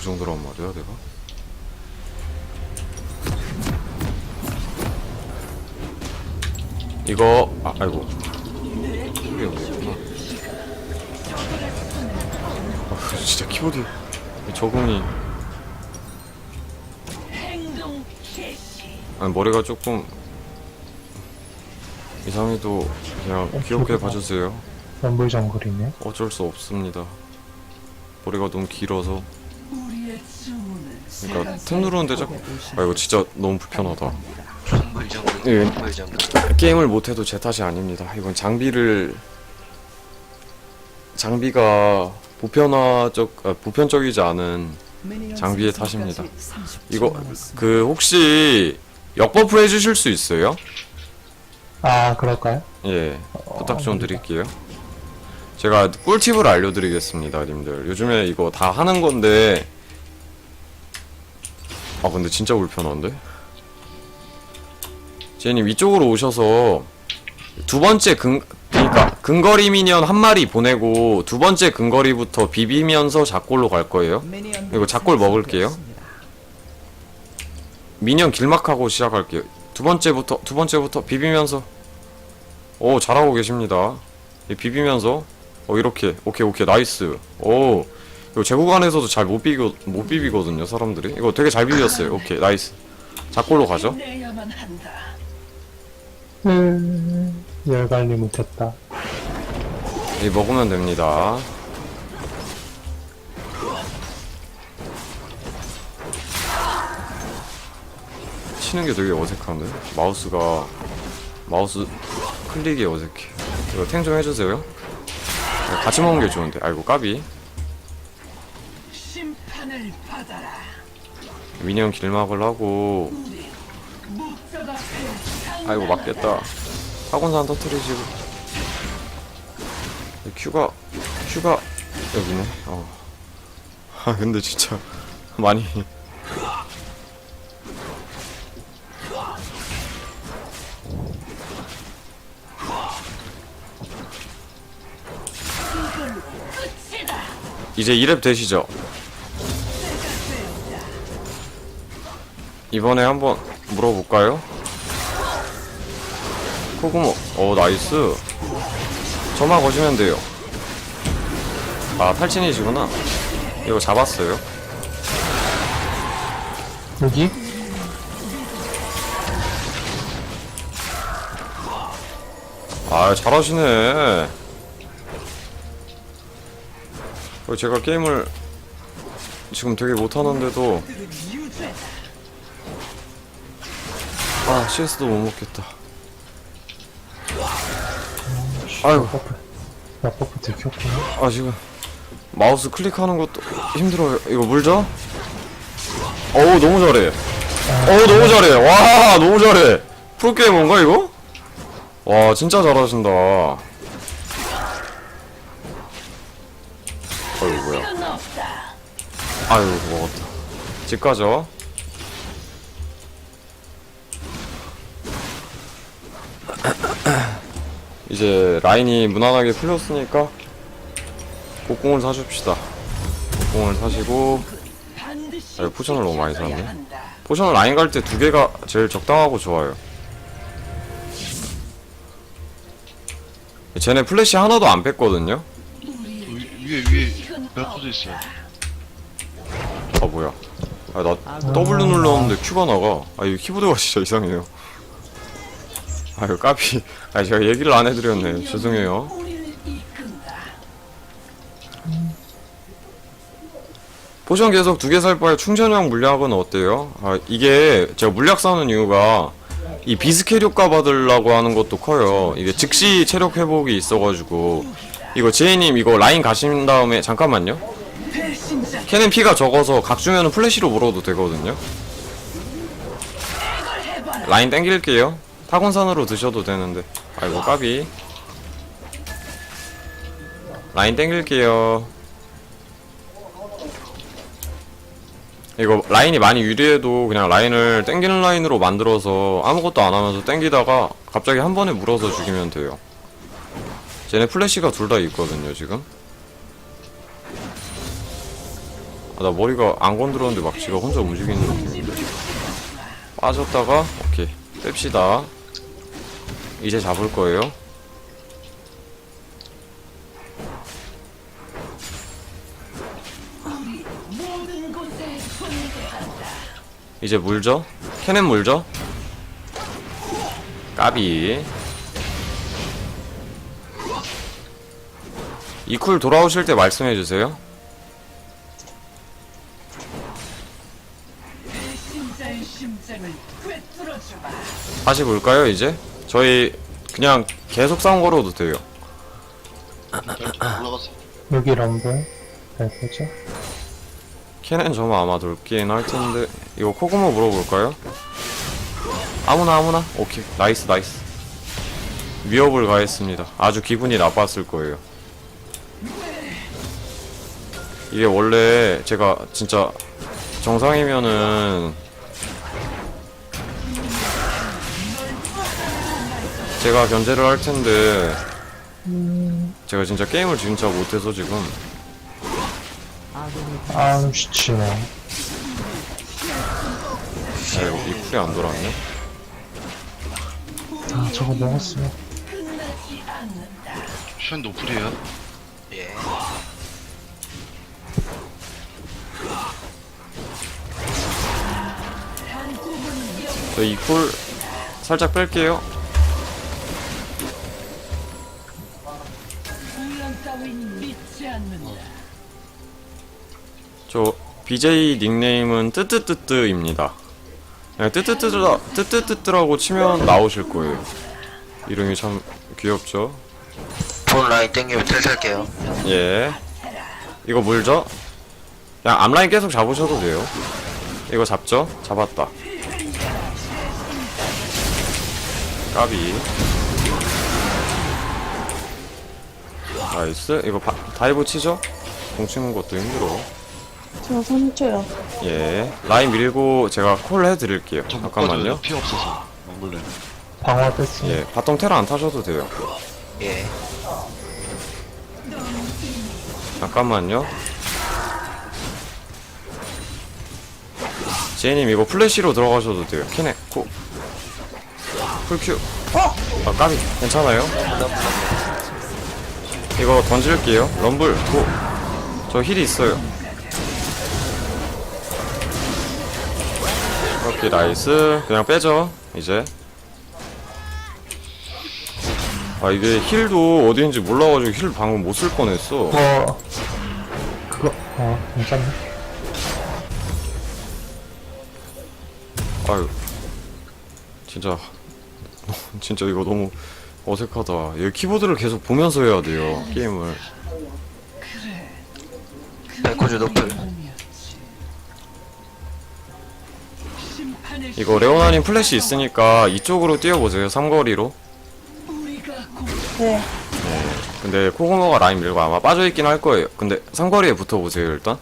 그 정도란 말이야 내가? 이거 아 아이고. 이게 어디구나 아 진짜 키보드. 적응이. 아니 머리가 조금 이상해도 그냥 귀엽게 봐주세요. 연불 정글이네. 어쩔 수 없습니다. 머리가 너무 길어서 그러니까 템 누르는데 자꾸 아 이거 진짜 너무 불편하다. 정글 정글 예. 정글 정글 게임을 못해도 제 탓이 아닙니다. 이건 장비를 장비가 보편화적 아, 보편적이지 않은 장비의 탓입니다. 이거 그 혹시 역버프 해주실 수 있어요? 아, 그럴까요? 예. 부탁 좀 드릴게요. 제가 꿀팁을 알려드리겠습니다 님들. 요즘에 이거 다 하는 건데 아 근데 진짜 불편한데? 제님 이쪽으로 오셔서 두 번째 근 그러니까 근거리 미니언 한 마리 보내고 두 번째 근거리부터 비비면서 작골로 갈 거예요? 이거 작골 먹을게요. 미니언 길막하고 시작할게요. 두 번째부터 두 번째부터 비비면서. 오 잘하고 계십니다. 이 비비면서. 어 이렇게. 오케이 오케이. 나이스. 오 이거 제 구간에서도 잘 못 비비 못 비비거든요 사람들이. 이거 되게 잘 비볐어요. 오케이 나이스. 작골로 가죠. 음, 열 관리 못했다. 이 먹으면 됩니다. 치는 게 되게 어색한데? 마우스가 마우스 클릭이 어색해. 이거 탱 좀 해주세요. 같이 먹는 게 좋은데. 아이고 까비. 미니언 길막을 하고. 아이고 맞겠다. 학원산 터트리시고 큐가 큐가 여기네. 어. 아 근데 진짜 많이. 이제 2렙 되시죠? 이번에 한번 물어볼까요? 코구모. 오 나이스. 저만 거시면 돼요. 아 탈진이시구나. 이거 잡았어요? 여기? 아 잘하시네. 어, 제가 게임을 지금 되게 못하는데도 아 CS도 못 먹겠다. 아이고. 버프. 나 버프 들켰구나. 아 지금 마우스 클릭하는 것도 힘들어요 이거 물죠? 어우 너무 잘해. 어우 너무 잘해. 와 너무 잘해. 프로게이머인가 이거? 와 진짜 잘하신다. 어이구 뭐야. 아유 먹었다. 집 가죠 이제 라인이 무난하게 풀렸으니까 곡궁을 사줍시다. 곡궁을 사시고 아, 포션을 너무 많이 샀네. 포션을 라인 갈 때 두 개가 제일 적당하고 좋아요. 쟤네 플래시 하나도 안 뺐거든요? 위에 위에 몇 포도 있어요? 아 뭐야. 아나 W 눌렀는데 Q가 나가. 아 이거 키보드가 진짜 이상해요 아유 까비 아 제가 얘기를 안 해드렸네 죄송해요. 포션 계속 두 개 살 바에 충전형 물약은 어때요? 아 이게 제가 물약 사는 이유가 이 비스켓 효과 받으려고 하는 것도 커요 이게 즉시 체력 회복이 있어가지고 이거 제이님 이거 라인 가신 다음에 잠깐만요 캐는 피가 적어서 각 주면은 플래시로 물어도 되거든요. 라인 땡길게요. 타곤산으로 드셔도 되는데. 아이고 까비. 라인 땡길게요. 이거 라인이 많이 유리해도 그냥 라인을 땡기는 라인으로 만들어서 아무것도 안 하면서 땡기다가 갑자기 한 번에 물어서 죽이면 돼요. 쟤네 플래시가 둘 다 있거든요 지금. 아, 나 머리가 안 건드렸는데 막 지가 혼자 움직이는 느낌인데 빠졌다가 오케이 뺍시다 이제 잡을 거예요. 이제 물죠 캐넨 물죠 까비 이 쿨 돌아오실 때 말씀해주세요. 다시 볼까요 이제? 저희 그냥 계속 싸운 거로도 돼요 올라갔어. 여기 럼블. 될 거죠? 캐넨 저만 아마 돌긴 할 텐데 이거 코그모 물어볼까요? 아무나 아무나 오케이 나이스 나이스 위협을 가했습니다 아주 기분이 나빴을 거예요 이게 원래 제가 진짜 정상이면은 제가 견제를 할 텐데 제가 진짜 게임을 진짜 못해서 지금 아, 미치네. 아 이거 이 쿨이 안 돌았네 아, 저거 않는다. 쉔 노플이에요. 예. 저이 쿨 살짝 뺄게요 저 BJ 닉네임은 뜨뜨뜨뜨입니다. 그냥 뜨뜨뜨뜨라 뜨뜨뜨뜨라고 치면 나오실 거예요. 이름이 참 귀엽죠? 본 라인 땡기면 텔 살게요. 예. 이거 물죠? 그냥 앞라인 계속 잡으셔도 돼요. 이거 잡죠? 잡았다. 까비. 나이스. 이거 바, 다이브 치죠? 공 치는 것도 힘들어. 저 3초요. 예. 라인 밀고 제가 콜 해드릴게요. 저못 잠깐만요. 피 없어서. 먹을래. 방어 됐어. 예. 바텀 테라 안 타셔도 돼요. 예. 잠깐만요. 제이님 이거 플래시로 들어가셔도 돼요. 키네, 코. 풀큐. 아, 까비. 괜찮아요? 이거 던질게요. 럼블, 고. 저 힐이 있어요. 오케이, 나이스. 그냥 빼죠. 이제. 아, 이게 힐도 어디인지 몰라가지고 힐 방금 못 쓸 뻔했어. 그거, 그거, 어, 괜찮네. 아유 진짜 진짜 이거 너무 어색하다 얘 키보드를 계속 보면서 해야 돼요 게임을 백호주 노플. 이거 레오나님 플래시 있으니까 이쪽으로 뛰어보세요 삼거리로 곧 네. 근데 코고모가 라인 밀고 아마 빠져있긴 할 거예요 근데 삼거리에 붙어보세요 일단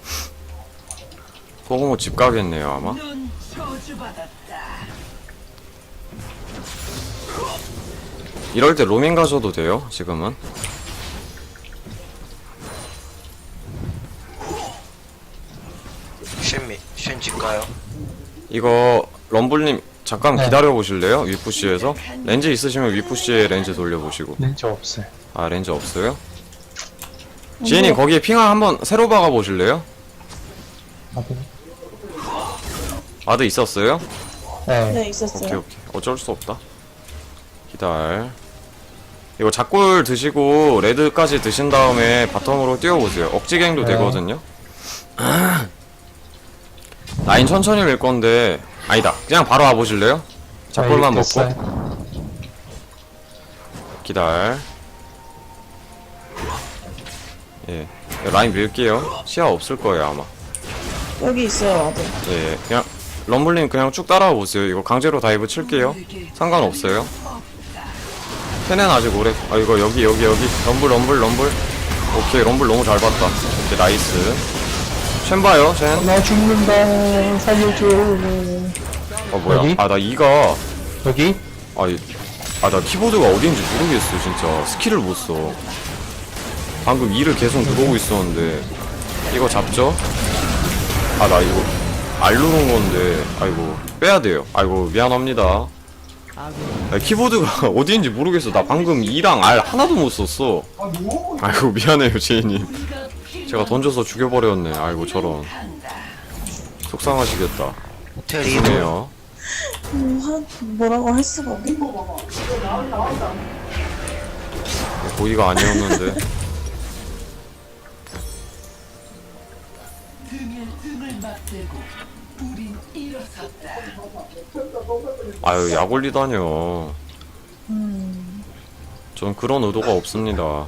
코고모 집 가겠네요 아마. 이럴 때 로밍 가셔도 돼요 지금은 쉔미, 쉔 집가요. 이거 럼블님 잠깐 네. 기다려 보실래요 위푸시에서 렌즈 있으시면 위푸시에 렌즈 돌려보시고 렌즈 없어요. 아 렌즈 없어요? 지혜님 거기에 핑하 한번 새로 박아 보실래요? 아, 네. 아드 있었어요? 네. 네, 오케이 있었어요. 오케이 어쩔 수 없다 기다려 이거 작골 드시고 레드까지 드신 다음에 바텀으로 뛰어보세요 억지갱도 네. 되거든요 라인 천천히 밀 건데 아니다. 그냥 바로 와보실래요? 작골만 네, 먹고. 기다려. 예 라인 밀게요. 시야 없을 거예요 아마. 여기 있어요, 와도. 예 그냥 럼블님 그냥 쭉 따라와 보세요. 이거 강제로 다이브 칠게요. 상관없어요. 테넨 아직 오래 아 이거 여기 여기 여기. 럼블 럼블 럼블. 오케이 럼블 너무 잘 봤다. 오케이 나이스. 쉔 봐요 쉔나 죽는다. 살려줘. 아 뭐야? 여기? 아 나 이가 여기? 아니 아나 키보드가 어디인지 모르겠어 진짜. 스킬을 못 써. 방금 2를 계속 누르고 있었는데. 이거 잡죠? 아 나 이거 알 누른 건데. 아이고 빼야 돼요. 아이고 미안합니다. 아, 키보드가 어디인지 모르겠어. 나 방금 2랑 R 하나도 못 썼어. 아이고 미안해요 제이님. 제가 던져서 죽여버렸네. 아이고 저런. 속상하시겠다. 테리 죄송해요 음, 하, 뭐라고 할 수가 없네. 고의가 아니었는데. 아유 약 올리다뇨 전 그런 의도가 없습니다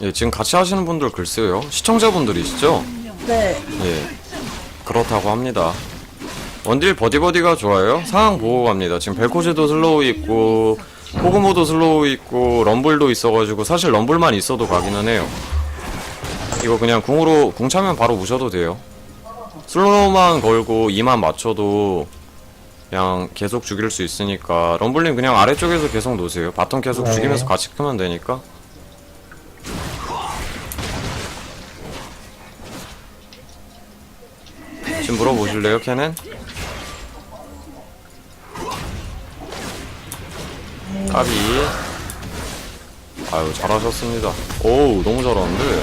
예 지금 같이 하시는 분들 글쎄요. 시청자분들이시죠? 네. 예 그렇다고 합니다. 원딜 버디버디가 좋아요. 상황 보고 갑니다. 지금 벨코즈도 슬로우 있고 코그모도 슬로우 있고 럼블도 있어가지고 사실 럼블만 있어도 가기는 해요. 이거 그냥 궁으로 궁 차면 바로 무셔도 돼요. 슬로우만 걸고 2만 맞춰도 그냥 계속 죽일 수 있으니까. 럼블님 그냥 아래쪽에서 계속 놓으세요. 바텀 계속 네. 죽이면서 같이 크면 되니까 지금 물어보실래요, 캐넨? 까비. 아유, 잘하셨습니다. 오우, 너무 잘하는데.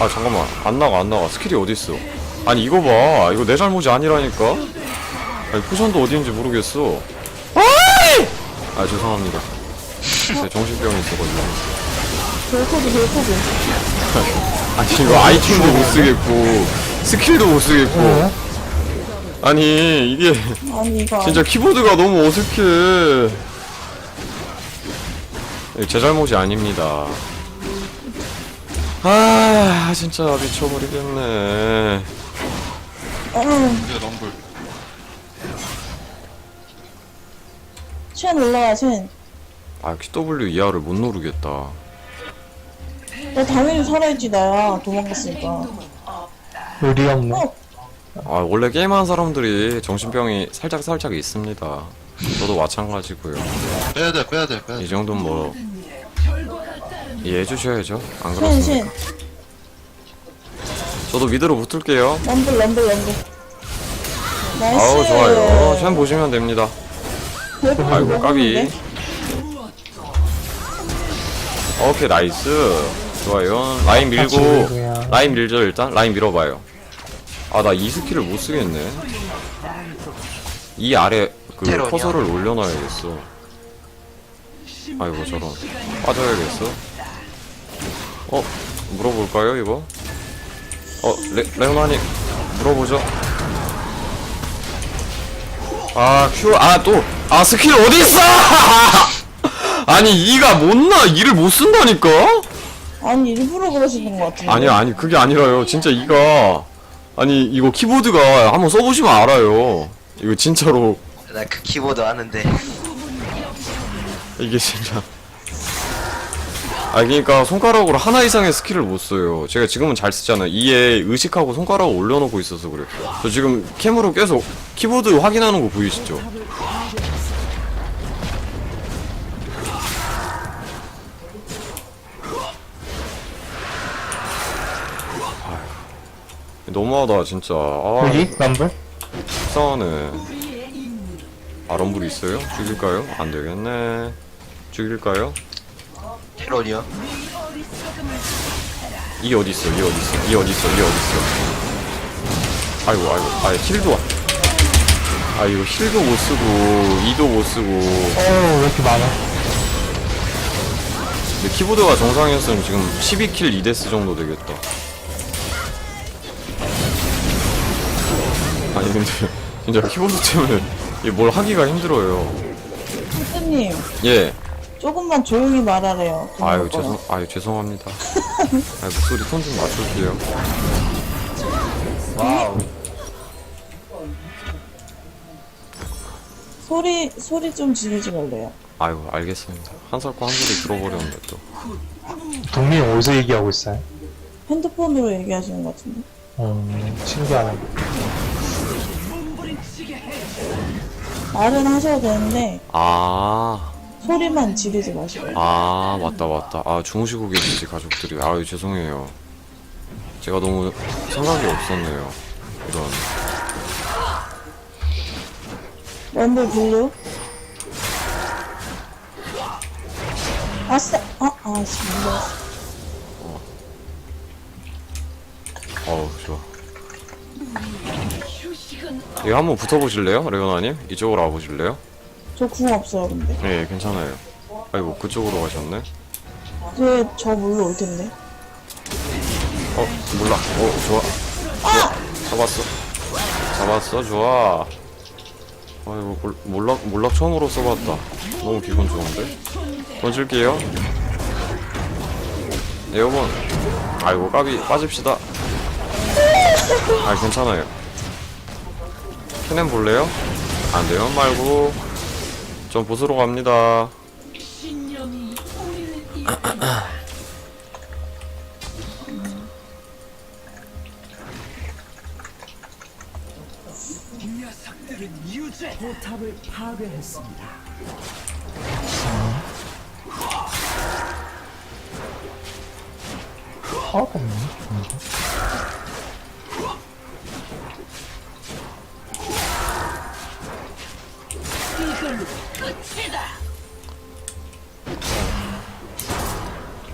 아, 잠깐만. 안 나가, 안 나가. 스킬이 어딨어. 아니, 이거 봐. 이거 내 잘못이 아니라니까? 아니, 포션도 어디인지 모르겠어. 아, 죄송합니다. 제 정신병이 있어가지고. 별코드, 별코드. 아니 이거 아이템도 못 쓰겠고 스킬도 못 쓰겠고 어? 아니 이게 아니, 이거. 진짜 키보드가 너무 어색해 이거 제 잘못이 아닙니다 아 진짜 미쳐버리겠네 아, 이게 럼블. 첸 올라와, 첸. 아 QW 이하를 못 누르겠다 너 당연히 살아있지, 나야. 도망갔으니까. 의리 없네. 어, 아 원래 게임하는 사람들이 정신병이 살짝 살짝 있습니다 저도 마찬가지고요 빼야 돼, 빼야 돼, 빼야 돼. 이 정도는 뭐 이해해 주셔야죠 안 첸, 그렇습니까 첸. 저도 미드로 붙을게요 럼블, 럼블, 럼블. 나이스. 아우 좋아요. 쉔 보시면 됩니다. 아이고 까비. 오케이 나이스. 좋아요. 라인 밀고 밀고요. 라인 밀죠 일단. 라인 밀어봐요. 아 나 이 스킬을 못 쓰겠네. 이 아래 그 테러냐? 커서를 올려놔야겠어. 아이고 저런. 빠져야겠어. 어 물어볼까요 이거? 어 레, 레오나님 물어보죠. 아, 큐, 아, 또, 아, 스킬 어딨어! 아니, 이가 못 나, 이를 못 쓴다니까? 아니, 일부러 그러시는 것 같은데. 아니, 아니, 그게 아니라요. 진짜 이가, 아니, 이거 키보드가 한번 써보시면 알아요. 이거 진짜로, 나 그 키보드 아는데 이게 진짜. 아, 그니까, 손가락으로 하나 이상의 스킬을 못 써요. 제가 지금은 잘 쓰잖아요. 이에 의식하고 손가락을 올려놓고 있어서 그래요. 저 지금 캠으로 계속 키보드 확인하는 거 보이시죠? 너무하다 진짜 아 여기? 럼블? 속상하네 아 럼블 있어요? 죽일까요? 안되겠네 죽일까요? 테론이요? 이 어딨어 이 어딨어 이 어딨어 이 어딨어 아이고 아이고 아 힐도 와- 아 이거 힐도 못쓰고 이도 못쓰고 어, 왜 이렇게 많아? 근데 키보드가 정상이었으면 지금 12킬 2데스 정도 되겠다 아니 근데 진짜 키보드 때문에 이게 뭘 하기가 힘들어요 선생님, 예 조금만 조용히 말하래요. 아유 죄송. 아유 죄송합니다. 아 목소리 톤 좀 맞출게요. 와우. 소리, 소리 좀 지르지 말래요. 아유 알겠습니다. 한 살과 한 소리 들어버렸는데 또. 동민 어디서 얘기하고 있어요? 핸드폰으로 얘기하시는 것 같은데. 음, 신기하네. 말은 하셔도 되는데, 아 소리만 지르지 마시고. 아 맞다 맞다 아 주무시고 계시지 가족들이 아유 죄송해요 제가 너무 생각이 없었네요 이런 럼블 블루. 아싸! 아, 아씨, 몰랐어. 어우 좋아 이거 한번 붙어보실래요? 레오나님? 이쪽으로 와보실래요? 저 궁 없어요, 근데. 네 괜찮아요. 아이고 그쪽으로 가셨네. 쟤, 저 물로 올 텐데. 어 몰라. 어 좋아. 좋아. 잡았어. 잡았어 좋아. 아이고 몰- 몰락 몰락 처음으로 써봤다. 너무 기분 좋은데? 던질게요. 에어본. 아이고 까비 빠집시다. 아 괜찮아요 캐넨 볼래요? 안 돼요 말고 전 보스로 갑니다 포탑을 파괴했습니다. 아, 없네.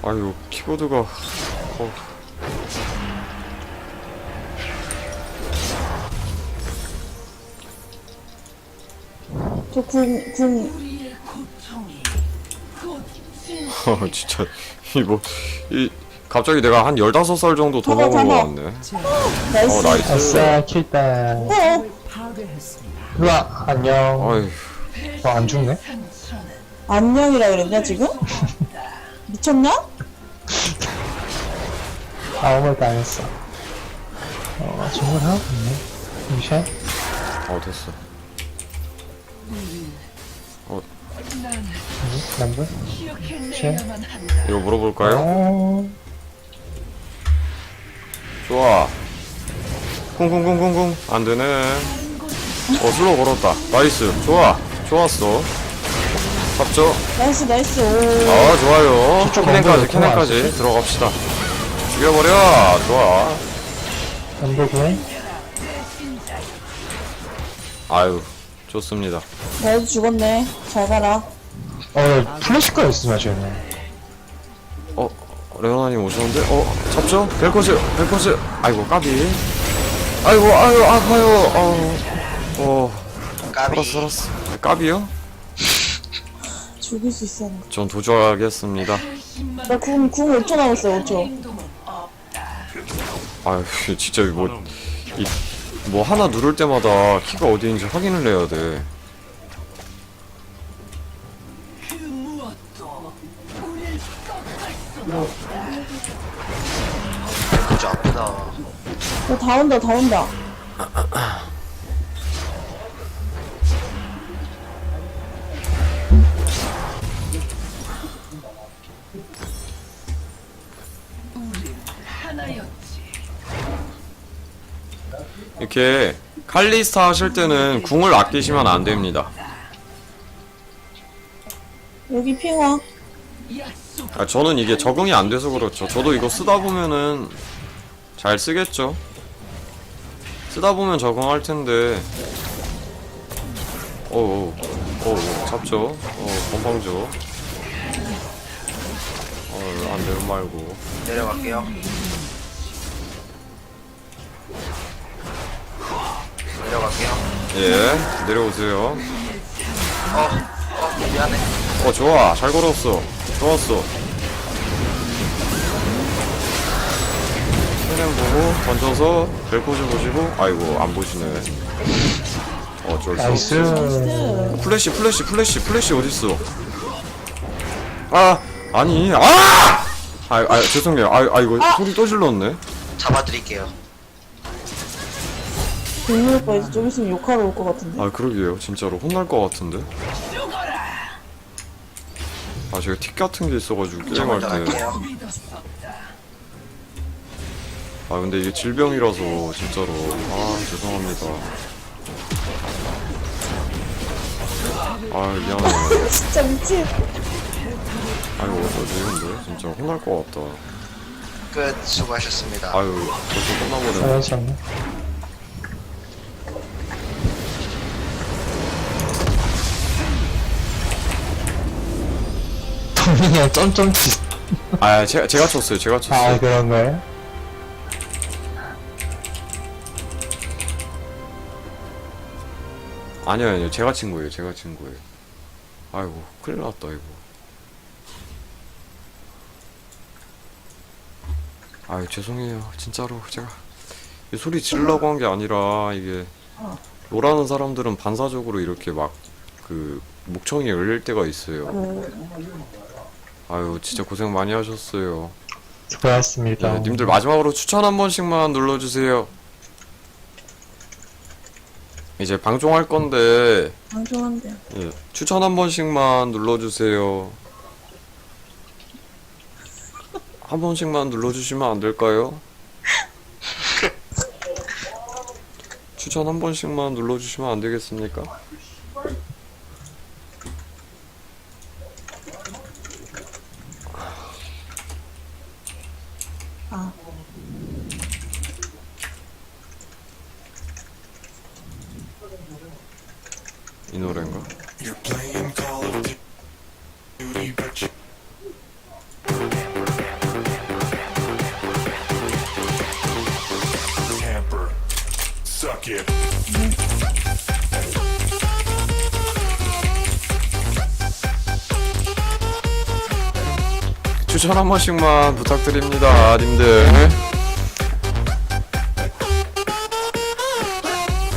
아유 키보드가 어. 저곧 진. 어, 진짜 이뭐 이 갑자기 내가 한 15살 정도 더 잡아, 먹은 것 잡아. 같네 나이스. 어 나이스 아싸, 킬다. 어, 파괴했습니다. 안녕. 어이 어, 안 죽네? 안녕이라 그랬냐, 지금? 미쳤냐? 아무 말도 안 했어. 어, 정말 하고 있네. 미션? 어 됐어? 기억해내야만 한다. 이거 물어볼까요? 어, 좋아 쿵쿵쿵쿵쿵 안되네 어 슬로우 걸었다 나이스 좋아 좋았어. 잡죠? 나이스, 나이스. 오. 아 좋아요. 저쪽 캐넨까지 캐넨까지. 들어갑시다. 죽여버려. 좋아? 아유 좋습니다. 나도 죽었네. 잘 가라. 어, 플래시가 있으면 좋네. 어 레오나님 오셨는데? 어 잡죠? 벨코즈 벨코즈 아이고 까비. 아이고 아유 아파요. 어 어. 까비. 살았어 살았어. 아, 까비요? 죽일 수 있었는데. 전 도주하겠습니다 나 궁, 궁 5초 남았어요, 5초. 행동은 없다. 아유 진짜 뭐, 이, 뭐 하나 누를 때마다 키가 어디인지 확인을 해야 돼. 그저 아프다. 어, 다 온다, 다 온다. 이렇게 칼리스타 하실 때는 궁을 아끼시면 안 됩니다. 여기 핑화. 아, 저는 이게 적응이 안 돼서 그렇죠. 저도 이거 쓰다 보면은 잘 쓰겠죠. 쓰다 보면 적응할 텐데. 어우 어우 잡죠. 어 건방져. 어 안 되면 말고. 내려갈게요. 내려갈게요. 예 내려오세요 어, 어, 미안해. 어 좋아 잘 걸었어 좋았어 그냥 보고 던져서 벨코즈 보시고 아이고 안 보시네 어쩔 수 없어 나이스. 플래시 플래시 플래시 플래시 어딨어 아 아니 아! 아, 아 죄송해요 아, 아 이거 소리 또 질렀네 잡아드릴게요. 동물 오빠 이제 좀 있으면 욕하러 올 것 같은데. 아 그러게요. 진짜로 혼날 것 같은데? 아 제가 틱 같은 게 있어가지고 저 게임할 먼저 때 갈게요. 아 근데 이게 질병이라서 진짜로. 아 죄송합니다. 아 미안해 진짜 미친. 아이고 어쩌지 근데? 진짜 혼날 것 같다. 끝. 수고하셨습니다. 아유 벌써 끝나버렸네. 잘하셨네. 형 점점치. 아 제가, 제가 쳤어요. 제가 쳤어요. 아, 그런 거예요? 아니요 아니요. 제가 친 거예요. 제가 친 거예요. 아이고 큰일 났다 이거. 아유 죄송해요. 진짜로 제가 이 소리 지르려고 한 게 아니라 이게 노라는 사람들은 반사적으로 이렇게 막 그 목청이 열릴 때가 있어요 아유 진짜 고생 많이 하셨어요 수고하셨습니다. 네, 님들 마지막으로 추천 한 번씩만 눌러주세요 이제 방송할 건데 방송한대. 예, 추천 한 번씩만 눌러주세요. 한 번씩만 눌러주시면 안 될까요? 추천 한 번씩만 눌러주시면 안 되겠습니까? Suck it. 추천 한 번씩만 부탁드립니다, 님들.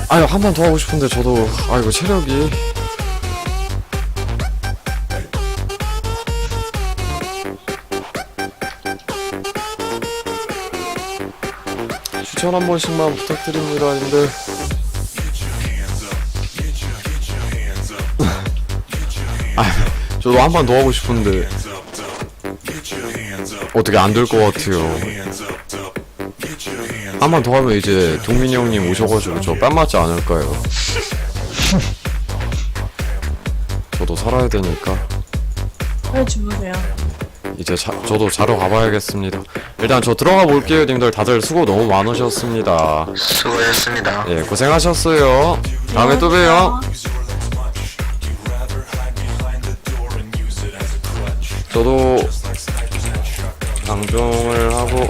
아유, 한 번 더 하고 싶은데, 저도, 아이고, 체력이. 추천 한 번씩만 부탁드립니다, 님들. 아, 저도 한번더 하고 싶은데, 어떻게 안 될 것 같아요. 한번더 하면 이제 동민이 형님 오셔가지고 저 뺨 맞지 않을까요? 저도 살아야 되니까 빨리 주무세요. 이제 자, 저도 자러 가봐야겠습니다. 일단 저 들어가 볼게요, 님들. 다들 수고 너무 많으셨습니다. 수고하셨습니다 예, 고생하셨어요. 다음에 또 봬요. 저도 방송을 하고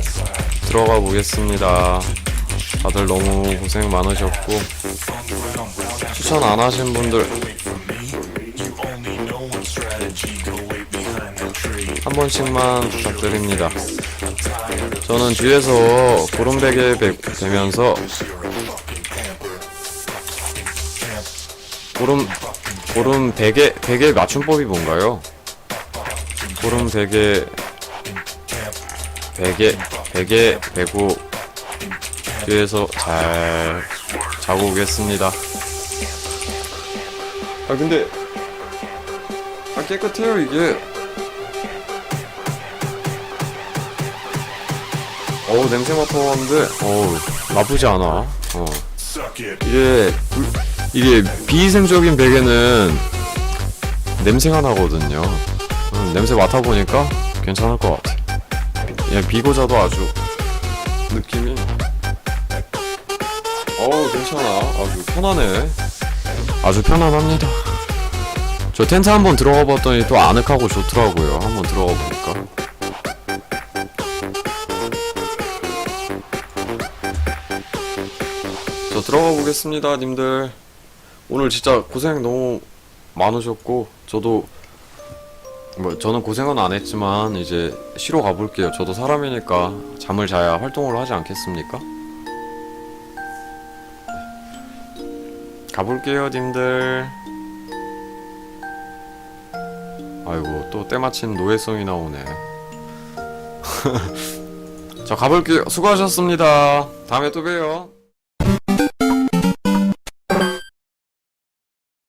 들어가 보겠습니다. 다들 너무 고생 많으셨고 추천 안 하신 분들 한 번씩만 부탁드립니다. 저는 뒤에서 배- 되면서 구름 구름 베개 베개 맞춤법이 뭔가요? 구름 베개 베개 베개 베고 뒤에서 잘 자고 오겠습니다. 아 근데 아 깨끗해요 이게. 어우 냄새 맡아봤는데 어우 나쁘지 않아. 어. 이게 물- 이게 비위생적인 베개는 냄새가 나거든요. 음, 냄새 맡아보니까 괜찮을 것 같아. 그냥 비고자도 아주 느낌이 어우 괜찮아. 아주 편하네. 아주 편안합니다. 저 텐트 한번 들어가 봤더니 또 아늑하고 좋더라고요. 한번 들어가 보니까. 들어가 보겠습니다, 님들. 오늘 진짜 고생 너무 많으셨고, 저도, 뭐, 저는 고생은 안 했지만, 이제, 쉬러 가볼게요. 저도 사람이니까, 잠을 자야 활동을 하지 않겠습니까? 가볼게요, 님들. 아이고, 또 때마침 노예성이 나오네. 자, 가볼게요. 수고하셨습니다. 다음에 또 봬요.